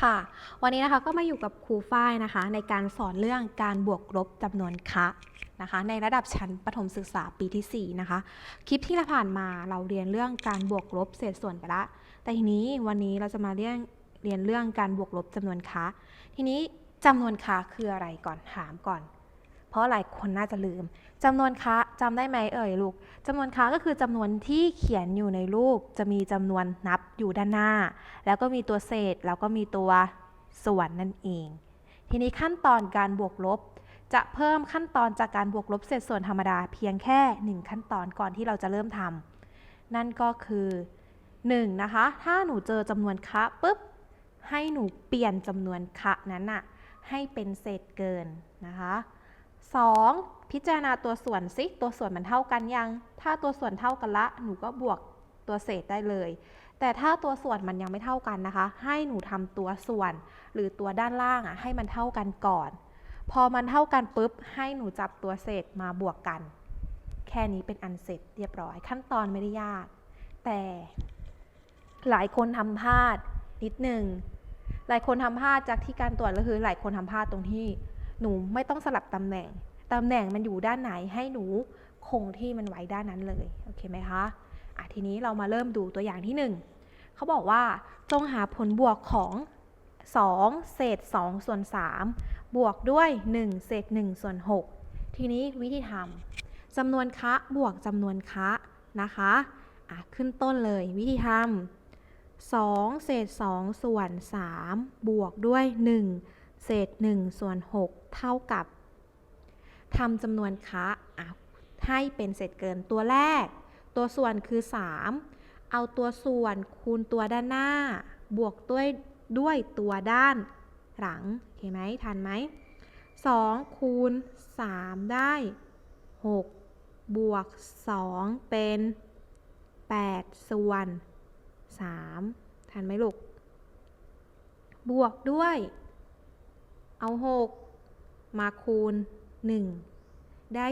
ค่ะ วันนี้นะคะก็มาอยู่กับครูฝ้ายนะคะ ในการสอนเรื่องการบวกลบจำนวนคะนะคะ ในระดับชั้นประถมศึกษาปีที่ 4 นะคะ คลิปที่เราผ่านมาเราเรียนเรื่องการบวกลบเศษส่วนไปละ แต่ทีนี้วันนี้เราจะมาเรียนเรียนเรื่องการบวกลบจำนวนคะทีนี้จำนวนคะคืออะไรก่อนถามก่อน เพราะหลายคนน่าจะลืมจำนวนคะจำได้ไหมเอ่ยลูกจำนวนคะก็คือจำนวนที่เขียนอยู่ในรูป จะมีจำนวนนับอยู่ด้านหน้า แล้วก็มีตัวเศษ แล้วก็มีตัวส่วนนั่นเอง ทีนี้ขั้นตอนการบวกลบ จะเพิ่มขั้นตอนจากการบวกลบเศษส่วนธรรมดาเพียงแค่ 1 ขั้นตอนก่อนที่เราจะเริ่มทำนั่นก็คือ 1. นะคะ ถ้าหนูเจอจำนวนคะปุ๊บ ให้หนูเปลี่ยนจำนวนคะนั้นน่ะให้เป็นเศษเกินนะคะ 2. พิจารณาตัวส่วนซิตัวส่วนมันเท่ากันยัง ถ้าตัวส่วนเท่ากันละ หนูก็บวกตัวเศษได้เลย แต่ถ้าตัวส่วนมันยังไม่เท่ากันนะคะ ให้หนูทำตัวส่วน หรือตัวด้านล่างอะให้มันเท่ากันก่อน พอมันเท่ากันปุ๊บ ให้หนูจับตัวเศษมาบวกกัน แค่นี้เป็นอันเสร็จเรียบร้อย ขั้นตอนไม่ได้ยาก แต่หลายคนทำพลาดนิดหนึ่ง หลายคนทำพลาดจากที่การตรวจก็คือหลายคนทำพลาดตรงที่ หนูไม่ต้องสลับตำแหน่งตำแหน่งมันอยู่ด้านไหนให้หนูคงที่มันไว้ด้านนั้นเลยโอเคไหมคะอะทีนี้เรามาเริ่มดูตัวอย่างที่ 1เขาบอกว่าจงหาผลบวกของ 2 เศษ 2 ส่วน 3 บวกด้วย 1 เศษ 1 ส่วน 6 ทีนี้วิธีทำจำนวนคะบวกจำนวนคะนะคะอะขึ้นต้นเลยวิธีทำ2 เศษ 2 ส่วน 3 บวกด้วย 1 เศษ1ส่วน6เท่ากับทำจำนวนคะะให้เป็นเศษเกินตัวแรก ตัวส่วนคือ 3 เอาตัวส่วนคูณตัวด้านหน้า บวกด้วยด้วยตัวด้านหลังโอเคไหมทันไหม2คูณ 3 ได้ 6 บวก 2 เป็น 8 ส่วน 3 ทันไหมลูก บวกด้วย เอา6มาคูณ1ได้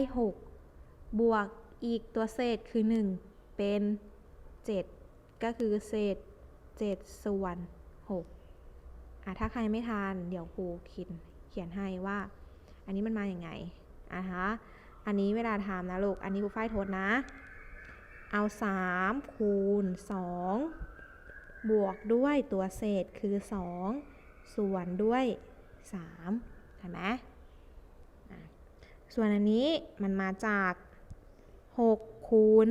6บวกอีกตัวเศษคือ1เป็น7ก็คือเศษ7ส่วน6อะถ้าใครไม่ทานเดี๋ยวครูคิดเขียนให้ว่า อันนี้มันมาอย่างไงอะฮะอันนี้เวลาทำนะลูก อันนี้ครูฝ้ายทดนะ เอา 3 คูณ 2 บวกด้วยตัวเศษคือ 2 ส่วนด้วย 3เห็นไหมส่วนอันนี้มันมาจาก 6 คูณ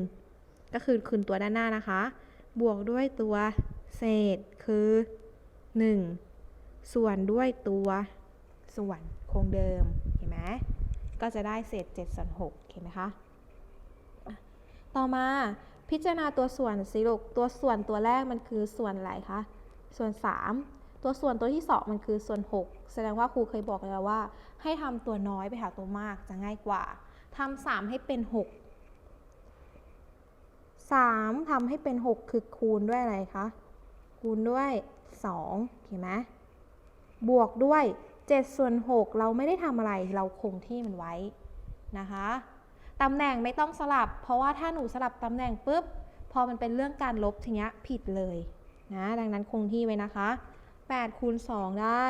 1 ก็คือคืนตัวด้านหน้านะคะ บวกด้วยตัวเศษคือ 1 ส่วนด้วยตัวส่วนคงเดิม เห็นไหมก็จะได้เศษ7ส่วน6เห็นไหมคะอะต่อมาพิจารณาตัวส่วนสิลูกตัวส่วนตัวแรกมันคือส่วนอะไรคะ ส่วน 3 ตัวส่วนตัวที่ 2 มันคือส่วน 6 แสดงว่าครูเคยบอกแล้วว่า ให้ทำตัวน้อยไปหาตัวมากจะง่ายกว่าทำ3ให้เป็น 6 3ทำให้เป็น 6 คือคูณด้วยอะไรคะ คูณด้วย2เห็นไหมบวกด้วย7ส่วน6เราไม่ได้ทำอะไรเราคงที่มันไว้นะคะตำแหน่งไม่ต้องสลับ เพราะว่าถ้าหนูสลับตำแหน่งปุ๊บ พอมันเป็นเรื่องการลบทีเนี้ยผิดเลยนะดังนั้นคงที่ไว้นะคะ 8คูณ2ได้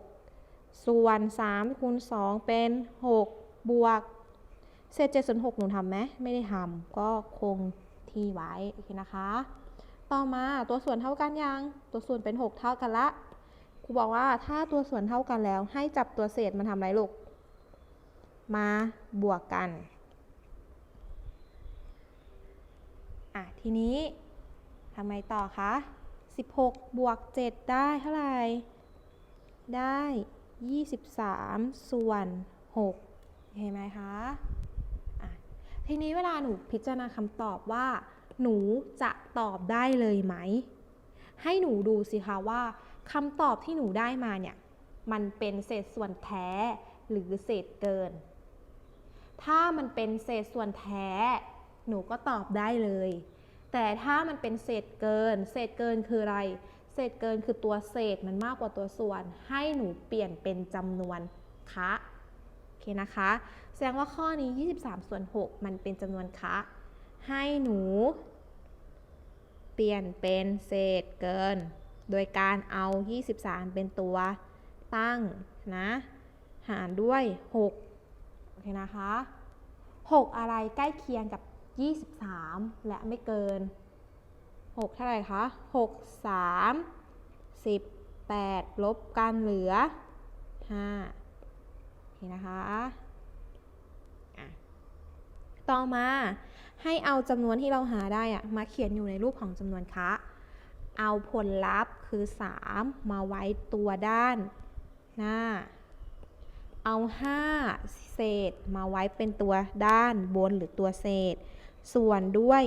16 ส่วน 3คูณ2เป็น 6 บวก เศษ7ส่วน6หนูทำไหมไม่ได้ทำก็คงที่ไว้โอเคนะคะ ต่อมาตัวส่วนเท่ากันยัง ตัวส่วนเป็น 6 เท่ากันละครูบอกว่าถ้าตัวส่วนเท่ากันแล้ว ให้จับตัวเศษมาทำอะไรลูก มาบวกกันอะทีนี้ทำไมต่อคะ 16 บวก 7 ได้เท่าไหร่ ได้ 23 ส่วน6เห็นไหมคะะทีนี้เวลาหนูพิจารณาคำตอบว่า หนูจะตอบได้เลยไหม ให้หนูดูสิคะว่าคำตอบที่หนูได้มาเนี่ย มันเป็นเศษส่วนแท้หรือเศษเกิน ถ้ามันเป็นเศษส่วนแท้ หนูก็ตอบได้เลย แต่ถ้ามันเป็นเศษเกิน เศษเกินคืออะไร เศษเกินคือตัวเศษมันมากกว่าตัวส่วน ให้หนูเปลี่ยนเป็นจำนวนคะโอเคนะคะ แสดงว่าข้อนี้ 23 ส่วน 6 มันเป็นจำนวนคะ ให้หนู เปลี่ยนเป็นเศษเกิน โดยการเอา 23 เป็นตัวตั้งนะหารด้วย 6 โอเคนะคะ 6 อะไรใกล้เคียงกับ 23 และไม่เกิน 6 เท่าไหร่คะ 6 3 18 ลบกันเหลือ 5 โอเคนะคะอะต่อมาให้เอาจำนวนที่เราหาได้อะมาเขียนอยู่ในรูปของจำนวนคะ เอาผลลัพธ์คือ 3 มาไว้ตัวด้านหน้า เอา 5 เศษมาไว้เป็นตัวด้านบนหรือตัวเศษ ส่วนด้วย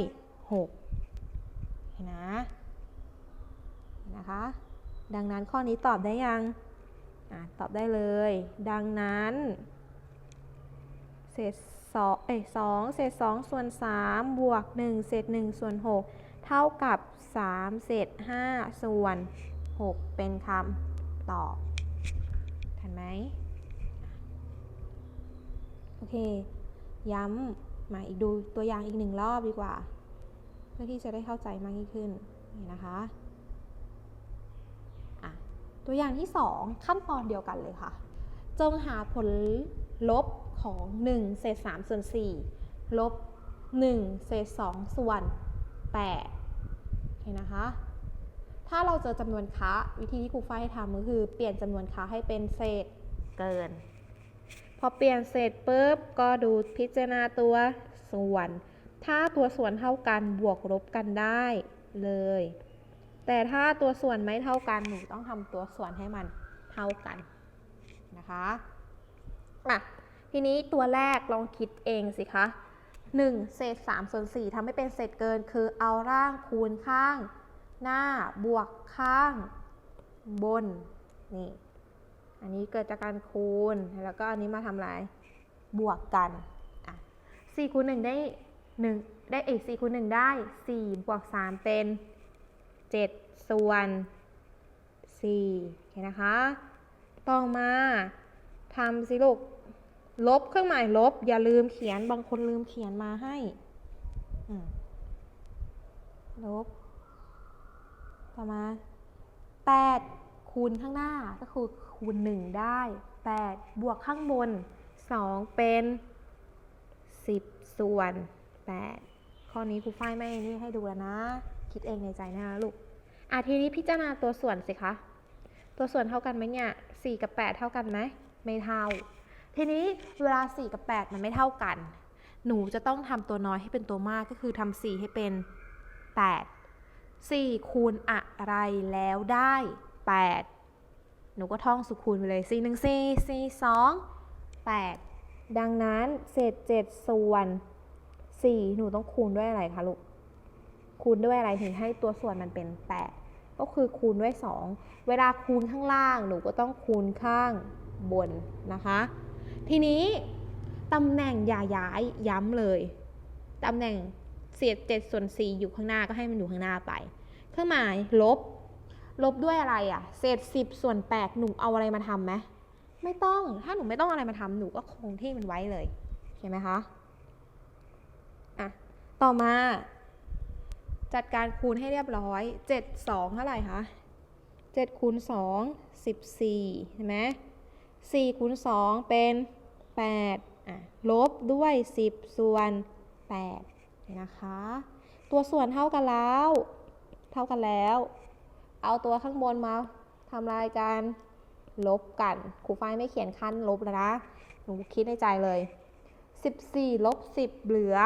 6เห็นะ นะคะ ดังนั้นข้อนี้ตอบได้ยังอตอบได้เลย ดังนั้นเศษสองเอ้ยสองเศษสองส่วนสามบวกหนึ่งเศษหนึ่งส่วนหกเท่ากับสามเศษห้าส่วนหกเป็นคำตอบทันไหม โอเค ย้ำ มาอีกดูตัวอย่างอีกหนึ่งรอบดีกว่า เพื่อที่จะได้เข้าใจมากยิ่งขึ้นนี่นะคะอะตัวอย่างที่ 2 ขั้นตอนเดียวกันเลยค่ะ จงหาผลลบของ 1 เศษ3ส่วน4ลบ 1 เศษ2ส่วน8เห็นนะคะ ถ้าเราเจอจำนวนคะวิธีที่ครูฝ้ายให้ทำก็คือ เปลี่ยนจำนวนคะให้เป็นเศษเกิน พอเปลี่ยนเสร็จปุ๊บก็ดูพิจารณาตัวส่วน ถ้าตัวส่วนเท่ากันบวกลบกันได้เลย แต่ถ้าตัวส่วนไม่เท่ากันหนูต้องทำตัวส่วนให้มันเท่ากันนะคะอะทีนี้ตัวแรกลองคิดเองสิคะ 1 เศษ3ส่วน4ทำให้เป็นเศษเกิน คือเอาร่างคูณข้าง หน้าบวกข้างบนนี่ อันนี้เกิดจากการคูณ แล้วก็อันนี้มาทำอะไรบวกกันอะ4คูณ1ได้1ได้เอก4คูณ1ได้4บวก3เป็น7ส่วน4โอเคนนะคะ ต่อมาทำสิลูกลบเครื่องหมายลบ อย่าลืมเขียนบางคนลืมเขียนมาให้ลบ ต่อมา8 คูณข้างหน้าก็คือคูณ 1 ได้ 8 บวกข้างบน 2 เป็น 10 ส่วน 8 ข้อนี้ครูฝ้ายไม่นี่ให้ดูแล้วนะ คิดเองในใจนะคะลูกอะทีนี้พิจารณาตัวส่วนสิคะ ตัวส่วนเท่ากันไหมเนี่ย 4 กับ 8 เท่ากันไหมไม่เท่า ทีนี้เวลา 4 กับ 8 มันไม่เท่ากัน หนูจะต้องทำตัวน้อยให้เป็นตัวมากก็คือทำ4ให้เป็น 8 4 คูณอะไรแล้วได้ 8 หนูก็ท่องสุขคูณไปเลย4 1 4 4 2 8 ดังนั้นเศษ7ส่วน 4 หนูต้องคูณด้วยอะไรคะลูก คูณด้วยอะไรถึงให้ตัวส่วนมันเป็น 8 ก็คือคูณด้วย 2 เวลาคูณข้างล่าง หนูก็ต้องคูณข้างบนนะคะ ทีนี้ตำแหน่งอย่าย้ายย้ำเลย ตำแหน่งเศษ7ส่วน4อยู่ข้างหน้าก็ให้มันอยู่ข้างหน้าไป เครื่องหมายลบ ลบด้วยอะไรอะ่ะ เศษ10ส่วน8หนูเอาอะไรมาทำไหมไม่ต้อง ถ้าหนูไม่ต้องอะไรมาทำหนูก็คงที่มันไว้เลยใช่ไหมคะ อะ ต่อมา จัดการคูณให้เรียบร้อย7 2เท่าไหร่คะ7คูณ2 14ใช่ไหม4คูณ2เป็น8อะ ลบด้วย10ส่วน8นะคะ ตัวส่วนเท่ากันแล้ว เท่ากันแล้ว เอาตัวข้างบนมาทำลายการลบกันครูฝ้ายไม่เขียนขั้นลบแล้วนะ หนูคิดในใจเลย 14ลบ10 เหลือ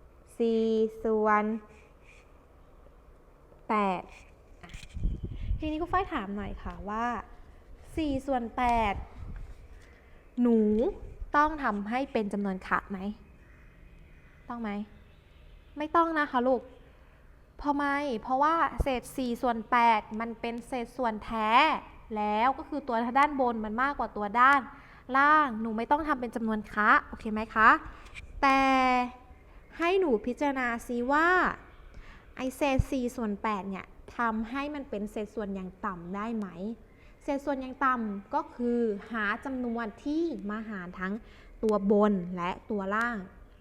4 ส่วน 8 ทีนี้ครูฝ้ายถามหน่อยค่ะว่า 4 ส่วน 8 หนูต้องทำให้เป็นจำนวนคะไหม ต้องไหม ไม่ต้องนะคะลูก เพราะไม่เพราะว่าเศษ 4 ส่วน 8 มันเป็นเศษส่วนแท้ แล้วก็คือตัวด้านบนมันมากกว่าตัวด้านล่าง หนูไม่ต้องทำเป็นจำนวนคะโอเคไหมคะ แต่ให้หนูพิจารณาซิว่าไอเศษ 4 ส่วน 8 เนี่ยทำให้มันเป็นเศษส่วนอย่างต่ำได้ไหม เศษส่วนอย่างต่ำก็คือหาจำนวนที่มาหารทั้งตัวบนและตัวล่าง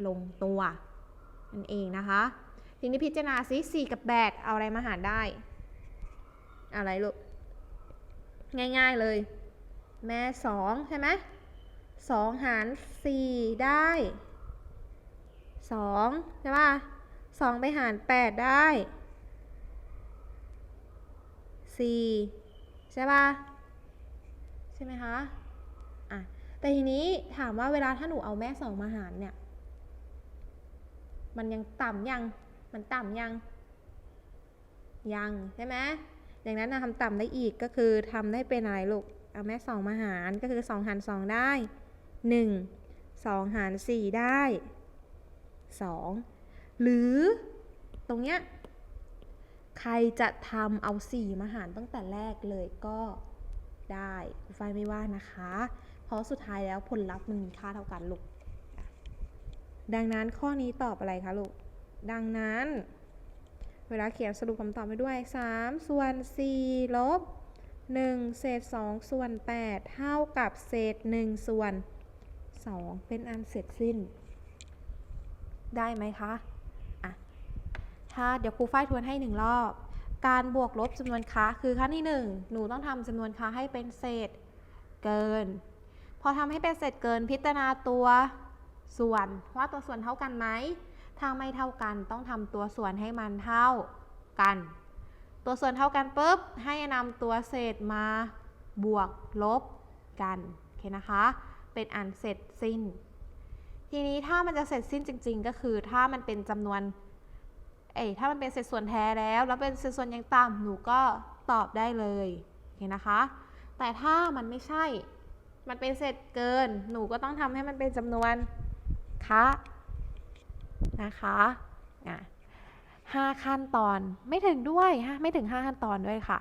ลงตัวนั่นเองนะคะ ทีนี้พิจารณาซิ4กับ 8 เอาอะไรมาหารได้ อะไรลูก ง่ายๆเลย แม่สองใช่ไหมสองหารสี่ได้สองใช่ป่ะสองไปหารแปดได้สี่ใช่ป่ะใช่ไหมคะอะแต่ทีนี้ถามว่าเวลาถ้าหนูเอาแม่สองมาหารเนี่ย มันยังต่ำยัง มันต่ำยัง ยังใช่ไหมดังนั้นนะทำต่ำได้อีกก็คือทำได้เป็นอะไรลูก เอาแม่สองมาหารก็คือสองหารสองได้หนึ่งสองหารสี่ได้สองหรือตรงเนี้ยใครจะทำเอาสี่มาหารตั้งแต่แรกเลยก็ได้ครูฝ้ายไม่ว่านะคะ เพราะสุดท้ายแล้วผลลัพธ์มันมีค่าเท่ากันลูก ดังนั้นข้อนี้ตอบอะไรคะลูก ดังนั้น เวลาเขียนสรุปคำตอบไปด้วย 3 ส่วน 4 ลบ 1 เศษ 2 ส่วน 8 เท่ากับเศษ 1 ส่วน 2 เป็นอันเสร็จสิ้น ได้ไหมคะอะถ้าเดี๋ยวครูฝ้ายทวนให้หนึ่งรอบ การบวกลบจำนวนค้าคือขั้นที่ 1 หนูต้องทำจำนวนค้าให้เป็นเศษเกิน พอทำให้เป็นเศษเกินพิจารณาตัวส่วนว่าตัวส่วนเท่ากันไหม ถ้าไม่เท่ากันต้องทำตัวส่วนให้มันเท่ากัน ตัวส่วนเท่ากันปุ๊บให้นำตัวเศษมาบวกลบกันโอเคนะคะ เป็นอันเสร็จสิ้น ทีนี้ถ้ามันจะเสร็จสิ้นจริง ๆ ก็คือถ้ามันเป็นจำนวนเอ้ยถ้ามันเป็นเศษส่วนแท้แล้ว แล้วเป็นเศษส่วนยังต่ำหนูก็ตอบได้เลยโอเคนะคะ แต่ถ้ามันไม่ใช่ มันเป็นเศษเกิน หนูก็ต้องทำให้มันเป็นจำนวนคะ นะคะห้าขั้นตอนไม่ถึงด้วยฮะไม่ถึงห้าขั้นตอนด้วยค่ะ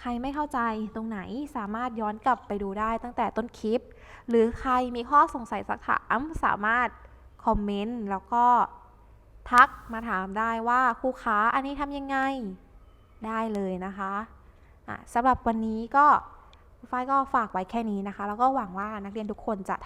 ใครไม่เข้าใจตรงไหนสามารถย้อนกลับไปดูได้ตั้งแต่ต้นคลิป หรือใครมีข้อสงสัยสักถามสามารถคอมเมนต์แล้วก็ทักมาถามได้ว่าครูคะอันนี้ทำยังไงได้เลยนะคะะสำหรับวันนี้ก็ครูฝ้ายก็ฝากไว้แค่นี้นะคะ แล้วก็หวังว่านักเรียนทุกคนจะ